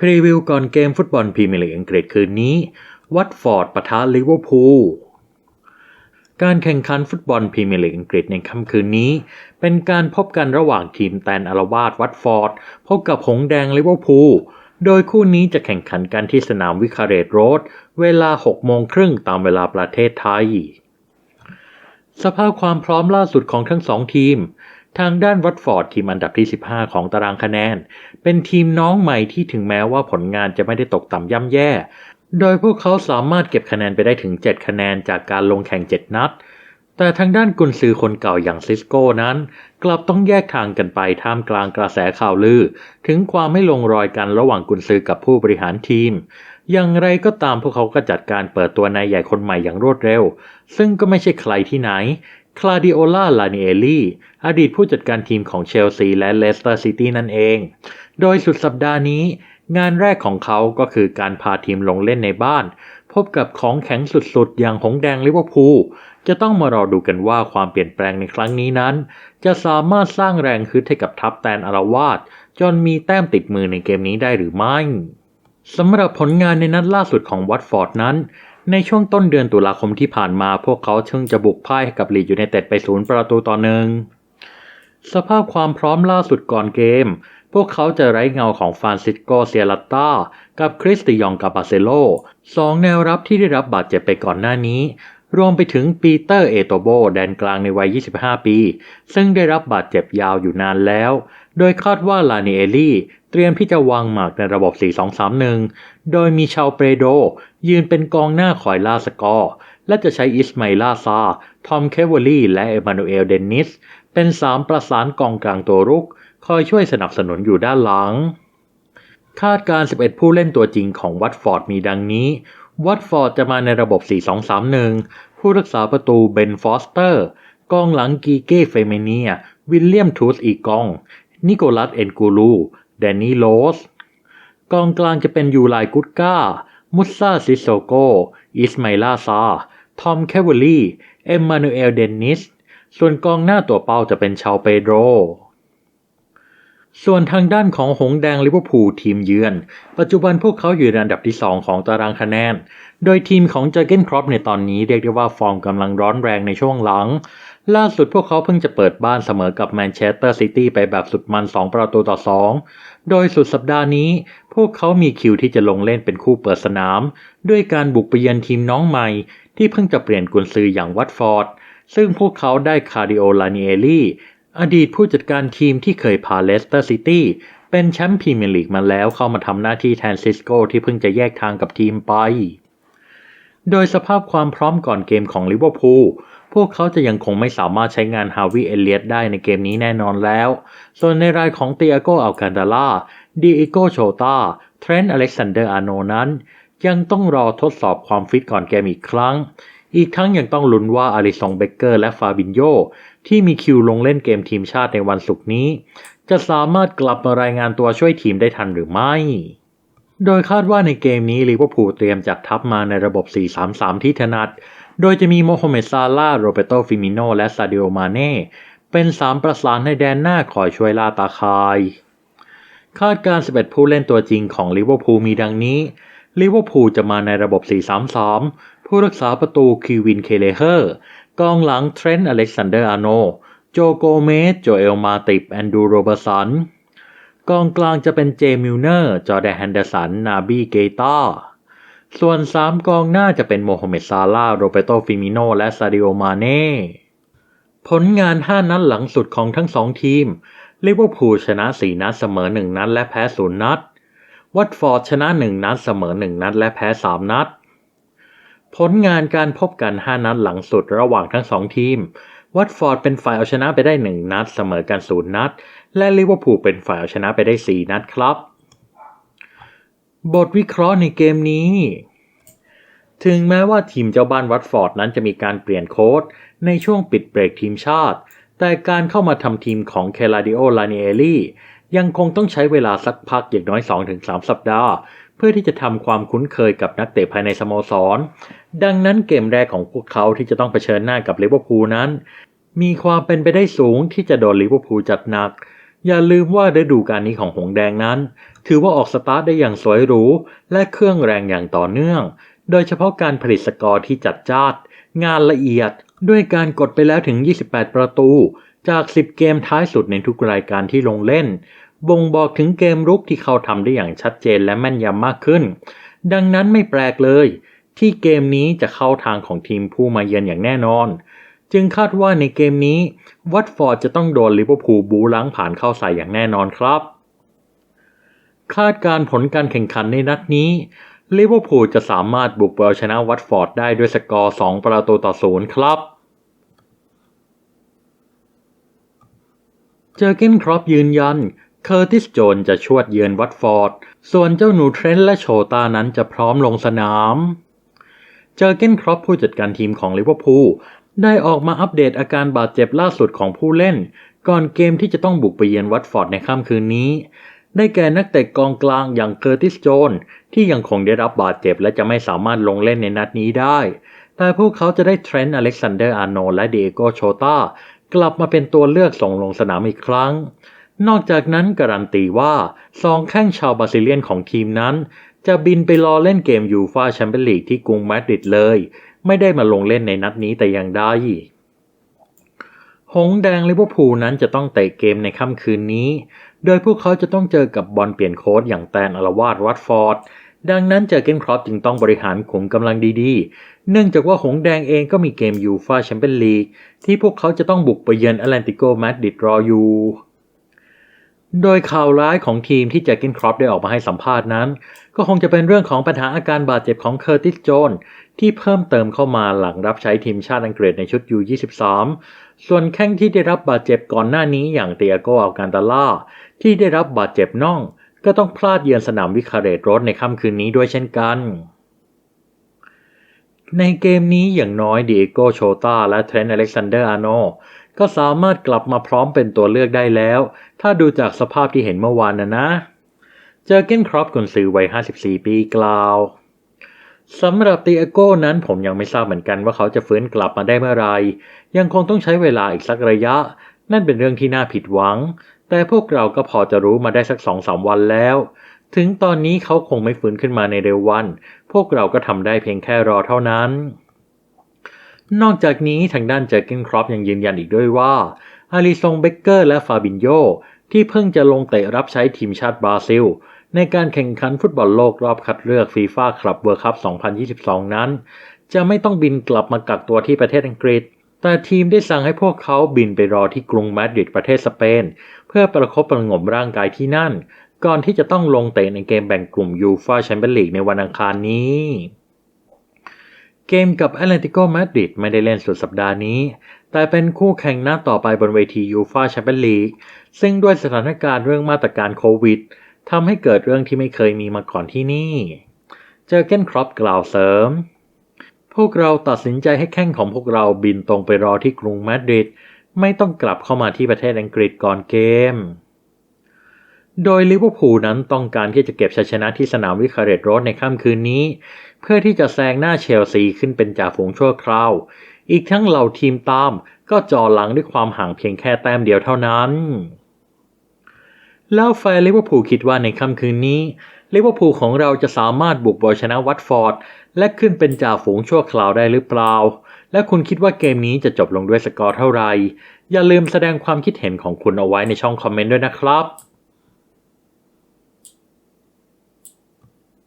พรีวิวก่อนเกมฟุตบอลพรีเมียร์ลีกอังกฤษคืนนี้ วัตฟอร์ดปะทะลิเวอร์พูล การแข่งขันฟุตบอลพรีเมียร์ลีกอังกฤษในค่ำคืนนี้ เป็นการพบกันระหว่างทีมแตนอารวาสวัตฟอร์ด พบกับหงแดงลิเวอร์พูล โดยคู่นี้จะแข่งขันกันที่สนามวิคาเรตโรด เวลา 6 โมงครึ่งตามเวลาประเทศไทย สภาพความพร้อมล่าสุดของทั้งสองทีม ทางด้านวัตฟอร์ดทีมอันดับที่ 15 ของตารางคะแนน เป็นทีมน้องใหม่ที่ถึงแม้ว่าผลงานจะไม่ได้ตกต่ำย่ำแย่ โดยพวกเขาสามารถเก็บคะแนนไปได้ถึง 7 คะแนนจากการลงแข่ง 7 นัด แต่ทางด้านกุนซือคนเก่าอย่างซิสโก้นั้น กลับต้องแยกทางกันไปท่ามกลางกระแสข่าวลือ ถึงความไม่ลงรอยกันระหว่างกุนซือกับผู้บริหารทีม อย่างไรก็ตามพวกเขาก็จัดการเปิดตัวนายใหญ่คนใหม่อย่างรวดเร็ว ซึ่งก็ไม่ใช่ใครที่ไหน คลาดิโอลา ลาเนเอลีอดีตผู้จัดการทีมของเชลซีและเลสเตอร์ซิตี้นั่นเอง โดยสุดสัปดาห์นี้ งานแรกของเขาก็คือการพาทีมลงเล่นในบ้าน พบกับของแข็งสุดๆ อย่างหงแดงลิเวอร์พูลจะต้องมารอดูกันว่าความเปลี่ยนแปลงในครั้งนี้นั้น จะสามารถสร้างแรงฮึดให้กับทัพแตนอารวาสจนมีแต้มติดมือในเกมนี้ได้หรือไม่ สำหรับผลงานในนัดล่าสุดของวัตฟอร์ดนั้น ในช่วงต้นเดือนตุลาคมที่ผ่านมาพวกเขาเชิงจะบุกพ่ายกับลีดยูไนเต็ดไปศูนย์ประตูต่อหนึ่งสภาพความพร้อมล่าสุดก่อนเกม พวกเขาจะไร้เงาของฟานซิสโกเซียรัตตากับคริสติยองกาบาเซโลสองแนวรับที่ได้รับบาดเจ็บไปก่อนหน้านี้ รวมไปถึงปีเตอร์เอโตโบแดนกลางในวัย 25 ปี ซึ่งได้รับบาดเจ็บยาวอยู่นานแล้ว โดยคาดว่าลาเนเอลี่เตรียมที่จะวางหมากในระบบ 4-2-3-1 โดยมีชาวเปโด ยืนเป็นกองหน้าคอยล่าสกอร์และจะใช้อิสไมลาซา ทอมเคเวอรี่ และเอมานูเอล เดนนิส เป็นสามประสานกองกลางตัวรุก คอยช่วยสนับสนุนอยู่ด้านหลัง คาดการ 11 ผู้เล่นตัวจริงของวัตฟอร์ดมีดังนี้ วัตฟอร์ดจะมาในระบบ 4-2-3-1 ผู้รักษาประตูเบนฟอสเตอร์ กองหลังกีเก้เฟเมเนีย วิลเลียมทูสอีกอง นิโคลัสเอนกูลู แดนนี่โลส กองกลางจะเป็นยูไลกุดก้ามุสซาซิโซโก อิสไมลาซา ทอมแคเวอรี่ เอมมานูเอลเดนนิส ส่วนกองหน้าตัวเป้าจะเป็นชาวเปโดร ส่วนทางด้านของหงแดงลิเวอร์พูลทีมเยือน ปัจจุบันพวกเขาอยู่ในอันดับที่ 2 ของตารางคะแนน โดยทีมของเจอเกนครอปในตอนนี้เรียกได้ว่าฟอร์มกำลังร้อนแรงในช่วงหลัง ล่าสุดพวกเขาเพิ่งจะเปิดบ้านเสมอกับแมนเชสเตอร์ซิตี้ไปแบบสุดมัน 2 ประตูต่อ 2 โดยสุดสัปดาห์นี้ พวกเขามีคิวที่จะลงเล่นเป็นคู่เปิดสนาม ด้วยการบุกไปเยือนทีมน้องใหม่ ที่เพิ่งจะเปลี่ยนกุนซืออย่างวัตฟอร์ดซึ่งพวกเขาได้คาร์ดิโอลาเนเอลี่ อดีตผู้จัดการทีมที่เคยพาเลสเตอร์ซิตี้เป็นแชมป์พรีเมียร์ลีกมาแล้วเข้ามาทำหน้าที่แทนซิสโกที่เพิ่งจะแยกทางกับทีมไป โดยสภาพความพร้อมก่อนเกมของลิเวอร์พูลพวกเขาจะยังคงไม่สามารถใช้งานฮาวิเอเลียตได้ในเกมนี้แน่นอนแล้ว ส่วนในรายของเตียโกอัลกันดาล่าดีเอโกโชตาเทรนต์อเล็กซานเดอร์อาโนนั้น ยังต้องรอทดสอบความฟิตก่อนเกมอีกครั้ง อีกทั้งยังต้องลุ้นว่าอาริซองเบเกอร์และฟาบินโยที่มีคิวลงเล่นเกมทีมชาติในวันศุกร์นี้ จะสามารถกลับมารายงานตัวช่วยทีมได้ทันหรือไม่ โดยคาดว่าในเกมนี้ลิเวอร์พูลเตรียมจัดทัพมาในระบบ 4-3-3 ที่ถนัด โดยจะมีโมฮัมเหม็ดซาลาห์โรเบโตฟิมิโน และซาดิโอมาเน่เป็นสามประสานในแดนหน้าคอยช่วยล่าตาคาย คาดการ 11 ผู้เล่นตัวจริงของลิเวอร์พูลมีดังนี้ลิเวอร์พูลจะมาในระบบ 4-3-3 ผู้รักษาประตูคิวินเคเลเฮอร์กองหลังเทรนต์อเล็กซานเดอร์อาโน โจโกเมส โจเอลมาติบแอนดูโรเบอร์สัน กองกลางจะเป็นเจมิลเนอร์ จอร์แดนแฮนเดอร์สัน นาบีเกตาส่วน 3 กองหน้าจะเป็นโมฮัมเหม็ดซาลาโรเบโตฟิมิโน และซาดิโอมาเน่ ผลงาน 5 นัดหลังสุดของทั้งสองทีมลิเวอร์พูลชนะ 4 นัดเสมอ 1 นัด และแพ้ 0 นัด วัตฟอร์ดชนะ 1 นัดเสมอ 1 นัด และแพ้ 3 นัด ผลงานการพบกัน 5 นัดหลังสุดระหว่างทั้งสองทีม วัตฟอร์ดเป็นฝ่ายเอาชนะไปได้ 1 นัด เสมอกัน 0 นัด และลิเวอร์พูลเป็นฝ่ายเอาชนะไปได้ 4 นัดครับ บทวิเคราะห์ในเกมนี้ ถึงแม้ว่าทีมเจ้าบ้านวัตฟอร์ดนั้นจะมีการเปลี่ยนโค้ดในช่วงปิดเบรกทีมชาติ แต่การเข้ามาทำทีมของเคลาดิโอลาเนเอลี่ยังคงต้องใช้เวลาสักพักอย่างน้อย 2-3 สัปดาห์ เพื่อที่จะทำความคุ้นเคยกับนักเตะภายในสโมสร ดังนั้นเกมแรกของพวกเขาที่จะต้องเผชิญหน้ากับลิเวอร์พูลนั้น มีความเป็นไปได้สูงที่จะโดนลิเวอร์พูลจัดหนัก อย่าลืมว่าฤดูกาลนี้ของหงแดงนั้น ถือว่าออกสตาร์ทได้อย่างสวยหรูและเครื่องแรงอย่างต่อเนื่อง โดยเฉพาะการผลิตสกอร์ที่จัดจ้านงานละเอียดด้วยการกดไปแล้วถึง 28 ประตู จาก 10 เกมท้ายสุดในทุกรายการที่ลงเล่น บ่งบอกถึงเกมรุกที่เขาทำได้อย่างชัดเจนและแม่นยำมากขึ้น ดังนั้นไม่แปลกเลย ที่เกมนี้จะเข้าทางของทีมผู้มาเยือนอย่างแน่นอน จึงคาดว่าในเกมนี้ วัตฟอร์ดจะต้องโดนลิเวอร์พูลบูล้างผ่านเข้าใส่อย่างแน่นอนครับ คาดการผลการแข่งขันในนัดนี้ลิเวอร์พูลจะสามารถบุกเอาชนะวัตฟอร์ดได้ด้วยสกอร์ 2 ประตูต่อศูนย์ครับเจอเกนครอปยืนยัน เคอร์ติสโจนจะชวดเยือนวัตฟอร์ด ส่วนเจ้าหนูเทรนต์และโชตานั้นจะพร้อมลงสนาม เจอเกนครอปผู้จัดการทีมของลิเวอร์พูลได้ออกมาอัปเดตอาการบาดเจ็บล่าสุดของผู้เล่น ก่อนเกมที่จะต้องบุกไปเยือนวัตฟอร์ดในค่ำคืนนี้ ได้แก่นักเตะกองกลางอย่างเคอร์ติสโจนที่ยังคงได้รับบาดเจ็บและจะไม่สามารถลงเล่นในนัดนี้ได้ แต่พวกเขาจะได้เทรนต์อเล็กซานเดอร์อาร์โนและเดโกโชตากลับมาเป็นตัวเลือกส่งลงสนามอีกครั้ง นอกจากนั้นการันตีว่าสองแข้งชาวบราซิเลียนของทีมนั้น จะบินไปรอเล่นเกมยูฟาแชมเปี้ยนลีกที่กรุงมาดริดเลย ไม่ได้มาลงเล่นในนัดนี้แต่อย่างใดหงแดงลิเวอร์พูลนั้นจะต้องเตะเกมในค่ำคืนนี้ โดยพวกเขาจะต้องเจอกับบอลเปลี่ยนโค้ดอย่างแตนอลาวาดวัตฟอร์ด ดังนั้นเจอเกนครอปจึงต้องบริหารขุมกำลังดีๆ เนื่องจากว่าหงแดงเองก็มีเกมยูฟาแชมเปี้ยนลีกที่พวกเขาจะต้องบุกไปเยือนแอตแลนติโกมาดริดรออยู่ โดยข่าวร้ายของทีมที่แจ็คเกนครอปได้ออกมาให้สัมภาษณ์นั้น ก็คงจะเป็นเรื่องของปัญหาอาการบาดเจ็บของเคอร์ติสโจนที่เพิ่มเติมเข้ามาหลังรับใช้ทีมชาติอังกฤษในชุดยู23 ส่วนแข้งที่ได้รับบาดเจ็บก่อนหน้านี้อย่างเตียโกอัลการตาล่าที่ได้รับบาดเจ็บน่อง ก็ต้องพลาดเยือนสนามวิคาเรตโรสในค่ำคืนนี้ด้วยเช่นกัน ในเกมนี้อย่างน้อยเดียโกโชตาและเทรนต์อเล็กซานเดอร์อาร์โน ก็สามารถกลับมาพร้อมเป็นตัวเลือกได้แล้ว ถ้าดูจากสภาพที่เห็นเมื่อวานนะนะ เจอเกนครอปกุนซือวัย 54 ปีกล่าวสำหรับตีอโก้นั้นผมยังไม่ทราบเหมือนกันว่าเขาจะฟื้นกลับมาได้เมื่อไหรยังคงต้องใช้เวลาอีกสักระยะ นั่นเป็นเรื่องที่น่าผิดหวัง แต่พวกเราก็พอจะรู้มาได้สักสองสามวันแล้ว ถึงตอนนี้เขาคงไม่ฟื้นขึ้นมาในเร็ววัน พวกเราก็ทำได้เพียงแค่รอเท่านั้น นอกจากนี้ทางด้านเจอร์เกนครอปยังยืนยันอีกด้วยว่าอาริซงเบเกอร์และฟาบินโยที่เพิ่งจะลงเตะรับใช้ทีมชาติบราซิล ในการแข่งขันฟุตบอลโลกรอบคัดเลือกฟีฟ่าคลับเวิร์คัพ 2022 นั้น จะไม่ต้องบินกลับมากักตัวที่ประเทศอังกฤษ แต่ทีมได้สั่งให้พวกเขาบินไปรอที่กรุงมาดริดประเทศสเปน เพื่อประคบประงมร่างกายที่นั่น ก่อนที่จะต้องลงเตะในเกมแบ่งกลุ่มยูฟ่าแชมเปี้ยนลีกในวันอังคารนี้ เกมกับแอตเลติโกมาดริดไม่ได้เล่นสุดสัปดาห์นี้ แต่เป็นคู่แข่งหนัดต่อไปบนเวทียูฟาแชมเปี้ยนลีกซึ่งด้วยสถานการณ์เรื่องมาตรการโควิดทำให้เกิดเรื่องที่ไม่เคยมีมาก่อนที่นี่ เจอเกนครอปกล่าวเสริม พวกเราตัดสินใจให้แข้งของพวกเราบินตรงไปรอที่กรุงมาดริดไม่ต้องกลับเข้ามาที่ประเทศอังกฤษก่อนเกม โดยลิเวอร์พูลนั้นต้องการที่จะเก็บชัยชนะที่สนามวิคาเรตโรสในค่ำคืนนี้ เพื่อที่จะแซงหน้าเชลซีขึ้นเป็นจ่าฝูงชั่วคราว อีกทั้งเหล่าทีมตามก็จ่อหลังด้วยความห่างเพียงแค่แต้มเดียวเท่านั้น แล้วแฟนลิเวอร์พูลคิดว่าในค่ำคืนนี้ลิเวอร์พูลของเราจะสามารถบุกบอลชนะวัตฟอร์ด และขึ้นเป็นจ่าฝูงชั่วคราวได้หรือเปล่า และคุณคิดว่าเกมนี้จะจบลงด้วยสกอร์เท่าไหร่อย่าลืมแสดงความคิดเห็นของคุณเอาไว้ในช่องคอมเมนต์ด้วยนะครับ